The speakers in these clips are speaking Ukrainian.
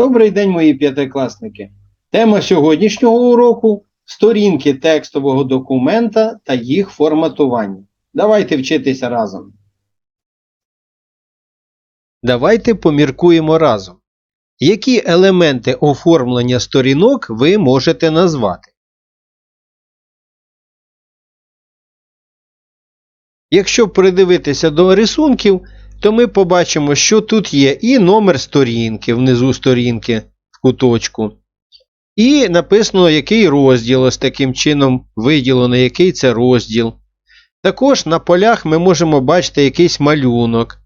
Добрий день, мої п'ятикласники. Тема сьогоднішнього уроку сторінки текстового документа та їх форматування. Давайте вчитися разом. Давайте поміркуємо разом. Які елементи оформлення сторінок ви можете назвати? Якщо придивитися до рисунків, то ми побачимо, що тут є і номер сторінки внизу сторінки в куточку, і написано, який розділ ось таким чином виділено, який це розділ. Також на полях ми можемо бачити якийсь малюнок.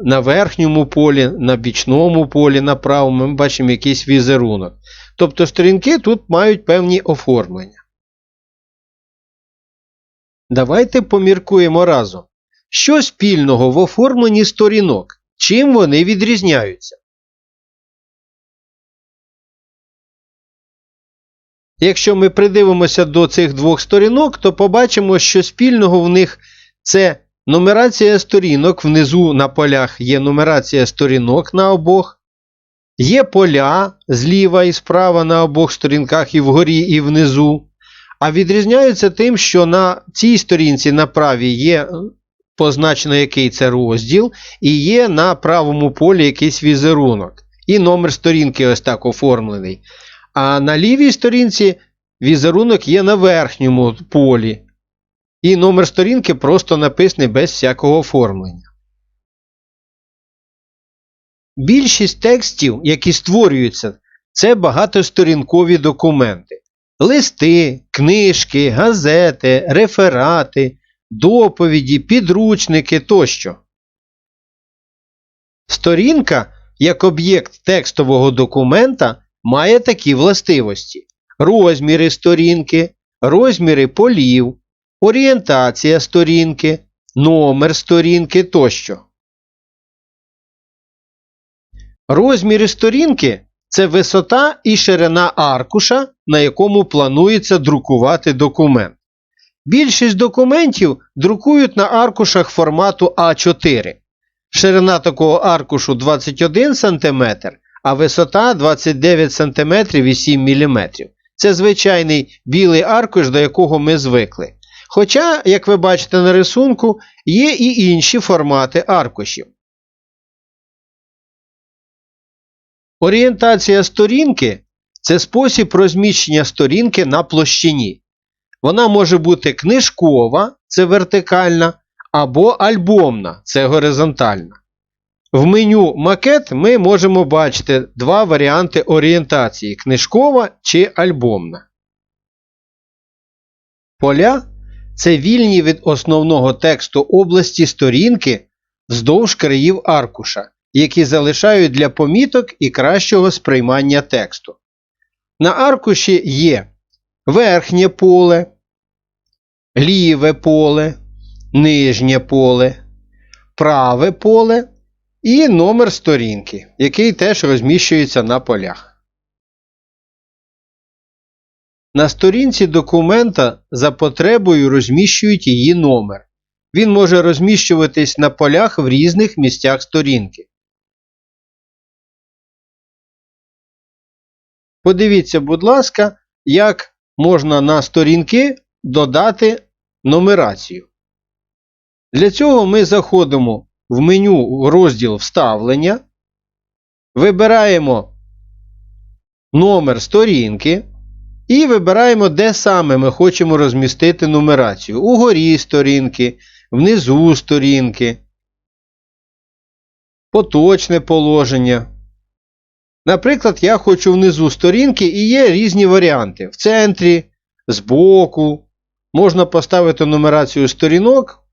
На верхньому полі, на бічному полі, на правому ми бачимо якийсь візерунок. Тобто сторінки тут мають певні оформлення. Давайте поміркуємо разом. Що спільного в оформленні сторінок? Чим вони відрізняються? Якщо ми придивимося до цих двох сторінок, то побачимо, що спільного в них це нумерація сторінок. Внизу на полях є нумерація сторінок на обох. Є поля зліва і справа на обох сторінках і вгорі, і внизу. А відрізняються тим, що на цій сторінці на правій є позначено, який це розділ, і є на правому полі якийсь візерунок. І номер сторінки ось так оформлений. А на лівій сторінці візерунок є на верхньому полі. І номер сторінки просто написаний без всякого оформлення. Більшість текстів, які створюються, це багатосторінкові документи. Листи, книжки, газети, реферати, доповіді, підручники тощо. Сторінка, як об'єкт текстового документа, має такі властивості: розміри сторінки, розміри полів, орієнтація сторінки, номер сторінки тощо. Розміри сторінки це висота і ширина аркуша, на якому планується друкувати документ. Більшість документів друкують на аркушах формату А4. Ширина такого аркушу 21 см, а висота 29 см і 7 мм. Це звичайний білий аркуш, до якого ми звикли. Хоча, як ви бачите на рисунку, є і інші формати аркушів. Орієнтація сторінки це спосіб розміщення сторінки на площині. Вона може бути книжкова, це вертикальна, або альбомна, це горизонтальна. В меню макет ми можемо бачити два варіанти орієнтації книжкова чи альбомна. Поля це вільні від основного тексту області сторінки вздовж країв аркуша, які залишають для поміток і кращого сприймання тексту. На аркуші є верхнє поле, ліве поле, нижнє поле, праве поле і номер сторінки, який теж розміщується на полях. На сторінці документа за потребою розміщують її номер. Він може розміщуватись на полях в різних місцях сторінки. Подивіться, будь ласка, як можна на сторінки додати нумерацію. Для цього ми заходимо в меню розділ Вставлення, вибираємо номер сторінки і вибираємо, де саме ми хочемо розмістити нумерацію. Угорі сторінки, внизу сторінки, поточне положення. Наприклад, я хочу внизу сторінки і є різні варіанти. В центрі, збоку. Можна поставити нумерацію сторінок,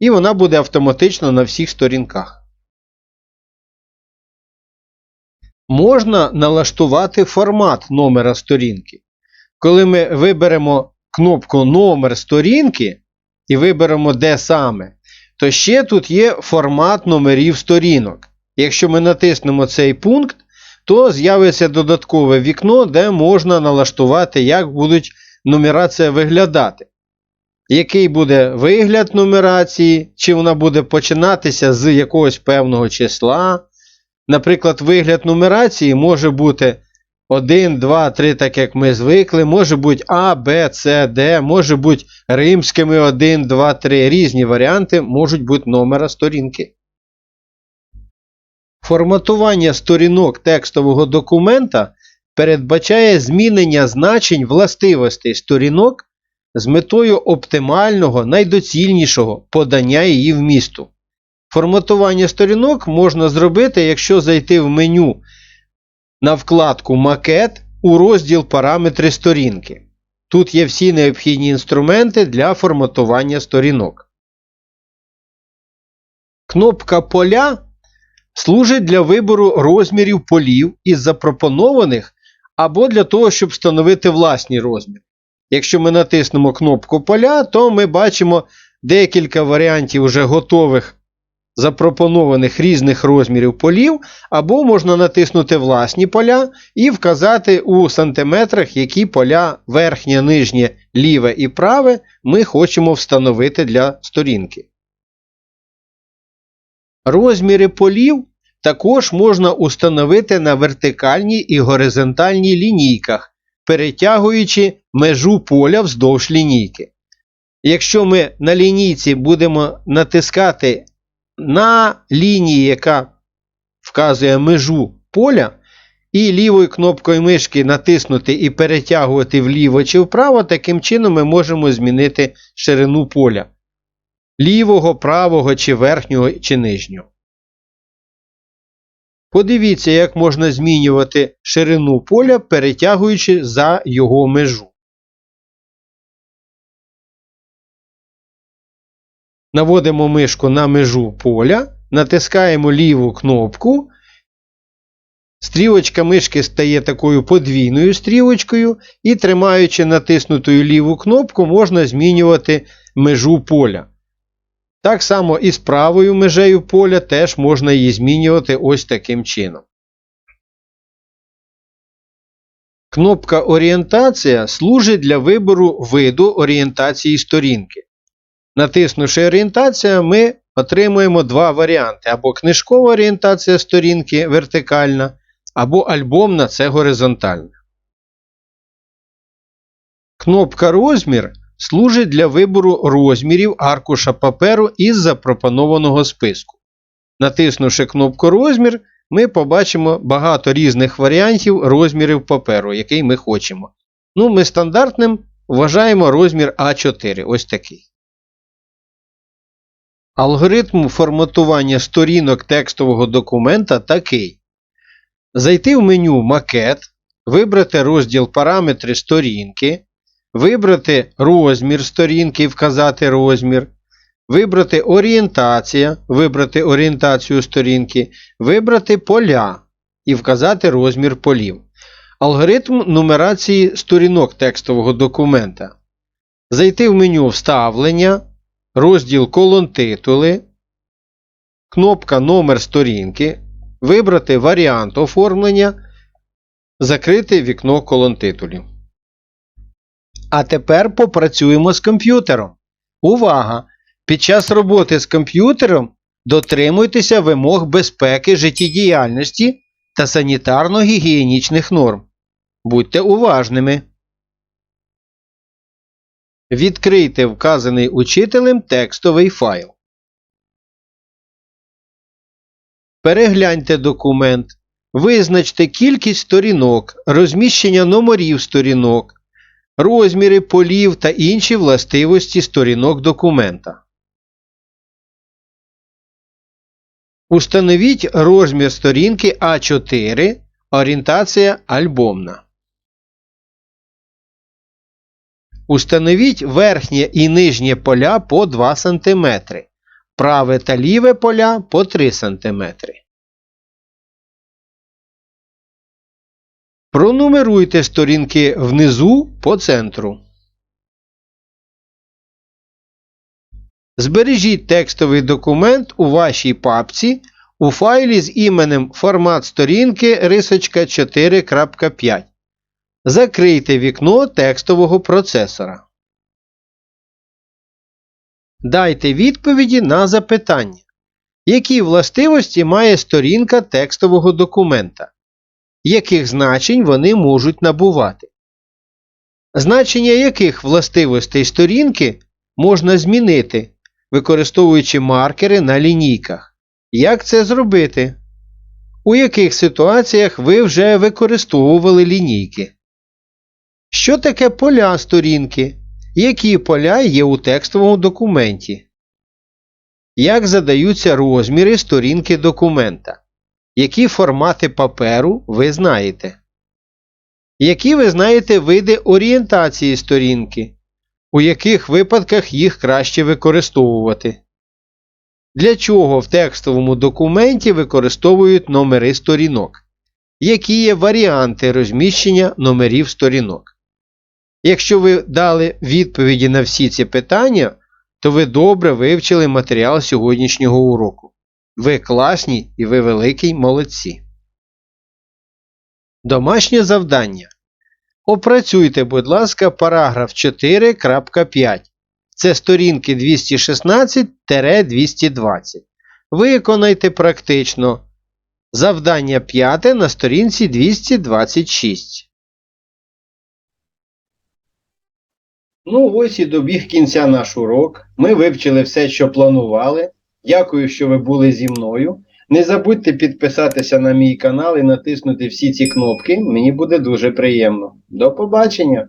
і вона буде автоматично на всіх сторінках. Можна налаштувати формат номера сторінки. Коли ми виберемо кнопку Номер сторінки і виберемо де саме, то ще тут є формат номерів сторінок. Якщо ми натиснемо цей пункт, то з'явиться додаткове вікно, де можна налаштувати, як будуть нумерація виглядати. Який буде вигляд нумерації, чи вона буде починатися з якогось певного числа, Наприклад, вигляд нумерації може бути 1, 2, 3, так як ми звикли, може бути А, Б, С, Д, може бути римськими 1, 2, 3. Різні варіанти можуть бути номера сторінки. Форматування сторінок текстового документа передбачає змінення значень властивостей сторінок з метою оптимального, найдоцільнішого подання її вмісту. Форматування сторінок можна зробити, якщо зайти в меню на вкладку Макет у розділ Параметри сторінки. Тут є всі необхідні інструменти для форматування сторінок. Кнопка Поля служить для вибору розмірів полів із запропонованих або для того, щоб встановити власні розміри. Якщо ми натиснемо кнопку Поля, то ми бачимо декілька варіантів вже готових запропонованих різних розмірів полів, або можна натиснути власні поля і вказати у сантиметрах, які поля верхнє, нижнє, ліве і праве ми хочемо встановити для сторінки. Розміри полів також можна установити на вертикальній і горизонтальній лінійках, перетягуючи межу поля вздовж лінійки. Якщо ми на лінійці будемо натискати на лінії, яка вказує межу поля, і лівою кнопкою мишки натиснути і перетягувати вліво чи вправо, таким чином ми можемо змінити ширину поля лівого, правого чи верхнього чи нижнього. Подивіться, як можна змінювати ширину поля, перетягуючи за його межу. Наводимо мишку на межу поля, натискаємо ліву кнопку. Стрілочка мишки стає такою подвійною стрілочкою, і тримаючи натиснутою ліву кнопку, можна змінювати межу поля. Так само і з правою межею поля теж можна її змінювати ось таким чином. Кнопка Орієнтація служить для вибору виду орієнтації сторінки. Натиснувши орієнтація, ми отримуємо два варіанти: або книжкова орієнтація сторінки вертикальна, або альбомна це горизонтальна. Кнопка Розмір служить для вибору розмірів аркуша паперу із запропонованого списку. Натиснувши кнопку Розмір, ми побачимо багато різних варіантів розмірів паперу, який ми хочемо. Ну, Ми стандартним вважаємо розмір А4. Ось такий. Алгоритм форматування сторінок текстового документа такий. Зайти в меню Макет, вибрати розділ Параметри сторінки, вибрати розмір сторінки і вказати розмір, вибрати орієнтація, вибрати орієнтацію сторінки, вибрати поля і вказати розмір полів. Алгоритм нумерації сторінок текстового документа. Зайти в меню Вставлення, розділ Колон титули, кнопка Номер сторінки, вибрати варіант оформлення, закрити вікно колон титулів. А тепер попрацюємо з комп'ютером. Увага! Під час роботи з комп'ютером дотримуйтеся вимог безпеки життєдіяльності та санітарно-гігієнічних норм. Будьте уважними. Відкрийте вказаний учителем текстовий файл. Перегляньте документ. Визначте кількість сторінок, розміщення номерів сторінок, розміри полів та інші властивості сторінок документа. Установіть розмір сторінки А4. Орієнтація альбомна. Установіть верхнє і нижнє поля по 2 см. Праве та ліве поля по 3 см. Пронумеруйте сторінки внизу по центру. Збережіть текстовий документ у вашій папці у файлі з іменем формат сторінки рисочка 4.5. Закрийте вікно текстового процесора. Дайте відповіді на запитання. Які властивості має сторінка текстового документа? Яких значень вони можуть набувати? Значення яких властивостей сторінки можна змінити, використовуючи маркери на лінійках? Як це зробити? У яких ситуаціях ви вже використовували лінійки? Що таке поля сторінки? Які поля є у текстовому документі? Як задаються розміри сторінки документа? Які формати паперу ви знаєте? Які ви знаєте види орієнтації сторінки? У яких випадках їх краще використовувати? Для чого в текстовому документі використовують номери сторінок? Які є варіанти розміщення номерів сторінок? Якщо ви дали відповіді на всі ці питання, то ви добре вивчили матеріал сьогоднішнього уроку. Ви класні і ви великий молодці. Домашнє завдання. Опрацюйте, будь ласка, параграф 4.5. Це сторінки 216-220. Виконайте практично завдання 5 на сторінці 226. Ну, ось і добіг кінця наш урок. Ми вивчили все, що планували. Дякую, що ви були зі мною. Не забудьте підписатися на мій канал і натиснути всі ці кнопки. Мені буде дуже приємно. До побачення!